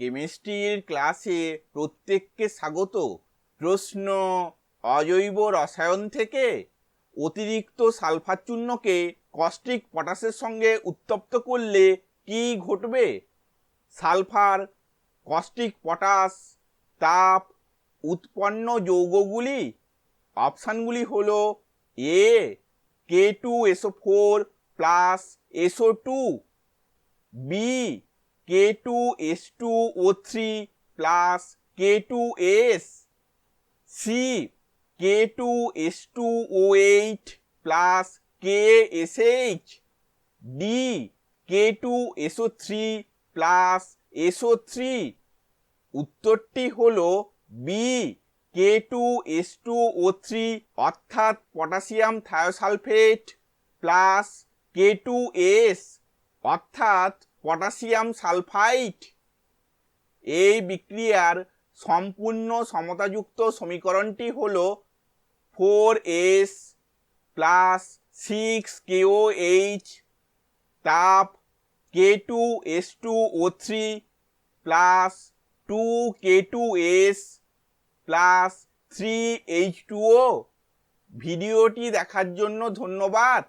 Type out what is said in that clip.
কেমিস্ট্রির ক্লাসে প্রত্যেককে স্বাগত। প্রশ্ন, অজৈব রসায়ন থেকে অতিরিক্ত সালফার চূর্ণকে কস্টিক পটাশের সঙ্গে উত্তপ্ত করলে কি ঘটবে? সালফার, কস্টিক পটাশ, তাপ, উৎপন্ন যৌগগুলি। অপশানগুলি হল A, K two SO four plus SO two, B K two S two O three plus K two S C K two S two O eight plus K S H D K two SO three plus SO three উত্তরটি হলো B K two S two O three অর্থাৎ potassium thiosulphate plus K two S অর্থাৎ potassium sulphide এই বিক্রিয়ার সম্পূর্ণ সমতাযুক্ত সমীকরণটি হল four S plus six K O H তাপ K two S two O three plus two K two S plus three H two O. ভিডিওটি দেখার জন্য ধন্যবাদ।